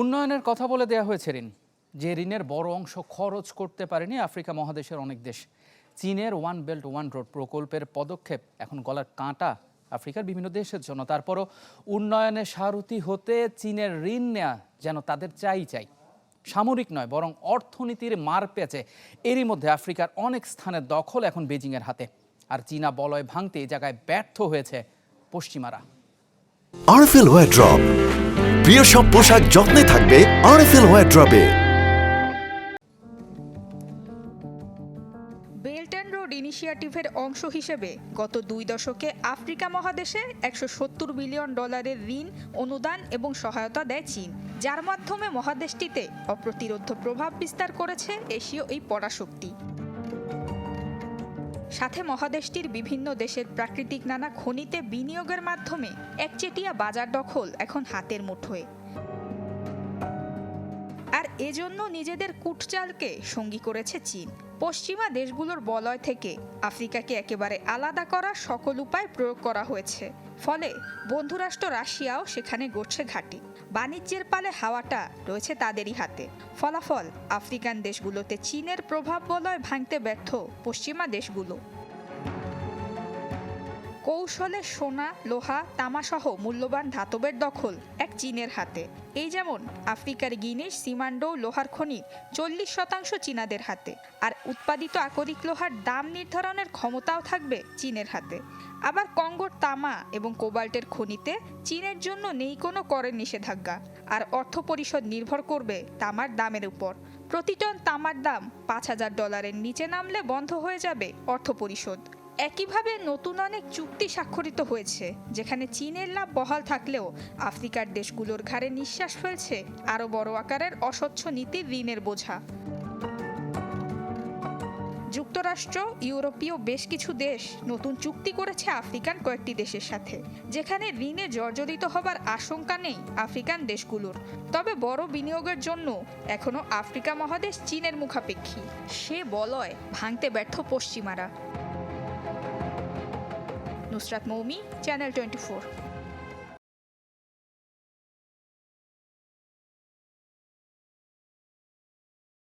উন্নয়নের কথা বলে দেয়া হয়েছে, ঋণ। যে ঋণের বড় অংশ খরচ করতে পারেনি আফ্রিকা মহাদেশের অনেক দেশ। চীনের ওয়ান বেল্ট, ওয়ান রোড প্রকল্পের পদক্ষেপ এখন গলার কাঁটা আফ্রিকার বিভিন্ন দেশের জন্য। তারপরও উন্নয়নে সারথি হতে চীনের ঋণ নেওয়া যেন তাদের চাই চাই। সামরিক নয়, বরং অর্থনীতির মার পেঁচে এরই মধ্যে আফ্রিকার অনেক স্থানের দখল এখন বেজিংয়ের হাতে। আর চীনা বলয় ভাঙতে এই জায়গায় ব্যর্থ হয়েছে পশ্চিমারা। প্রিয় সব পোশাক যত্নে থাকবে আরএফএল অ্যান্ড রোড ইনিশিয়েটিভের অংশ হিসেবে গত দুই দশকে আফ্রিকা মহাদেশে একশো সত্তর বিলিয়ন ডলারের ঋণ, অনুদান এবং সহায়তা দেয় চীন, যার মাধ্যমে মহাদেশটিতে অপ্রতিরোধ্য প্রভাব বিস্তার করেছে এশীয় এই পরাশক্তি। সাথে মহাদেশটির বিভিন্ন দেশের প্রাকৃতিক নানা খনিতে বিনিয়োগের মাধ্যমে একচেটিয়া বাজার দখল এখন হাতের মুঠোয়। এজন্য নিজেদের কুটচালকে সঙ্গী করেছে চীন। পশ্চিমা দেশগুলোর বলয় থেকে আফ্রিকাকে একেবারে আলাদা করার সকল উপায় প্রয়োগ করা হয়েছে। ফলে বন্ধুরাষ্ট্র রাশিয়াও সেখানে গড়ছে ঘাঁটি। বাণিজ্যের পালে হাওয়াটা রয়েছে তাদেরই হাতে। ফলাফল আফ্রিকান দেশগুলোতে চীনের প্রভাব বলয় ভাঙতে ব্যর্থ পশ্চিমা দেশগুলো। কৌশলে সোনা, লোহা তামাসহ মূল্যবান ধাতবের দখল এক চীনের হাতে। এই যেমন আফ্রিকার গিনিস সিমান্ডো, লোহার খনি চল্লিশ শতাংশ চীনাদের হাতে। আর উৎপাদিত আকরিক লোহার দাম নির্ধারণের ক্ষমতাও থাকবে চীনের হাতে। আবার কঙ্গোর তামা এবং কোবাল্টের খনিতে চীনের জন্য নেই কোনো করের নিষেধাজ্ঞা। আর অর্থ পরিষদ নির্ভর করবে তামার দামের উপর। প্রতি টন তামার দাম পাঁচ হাজার ডলারের নিচে নামলে বন্ধ হয়ে যাবে অর্থ পরিশোধ। একইভাবে নতুন অনেক চুক্তি স্বাক্ষরিত হয়েছে, যেখানে চীনের লাভ বহাল থাকলেও আফ্রিকার দেশগুলোর ঘাড়ে নিঃশ্বাস ফেলছে আরও বড় আকারের অস্বচ্ছ নীতির ঋণের বোঝা। যুক্তরাষ্ট্র, ইউরোপীয় বেশ কিছু দেশ নতুন চুক্তি করেছে আফ্রিকান কয়েকটি দেশের সাথে, যেখানে ঋণে জর্জরিত হবার আশঙ্কা নেই আফ্রিকান দেশগুলোর। তবে বড় বিনিয়োগের জন্য এখনও আফ্রিকা মহাদেশ চীনের মুখাপেক্ষী। সে বলয় ভাঙতে ব্যর্থ পশ্চিমারা। Nusrat Moumi channel twenty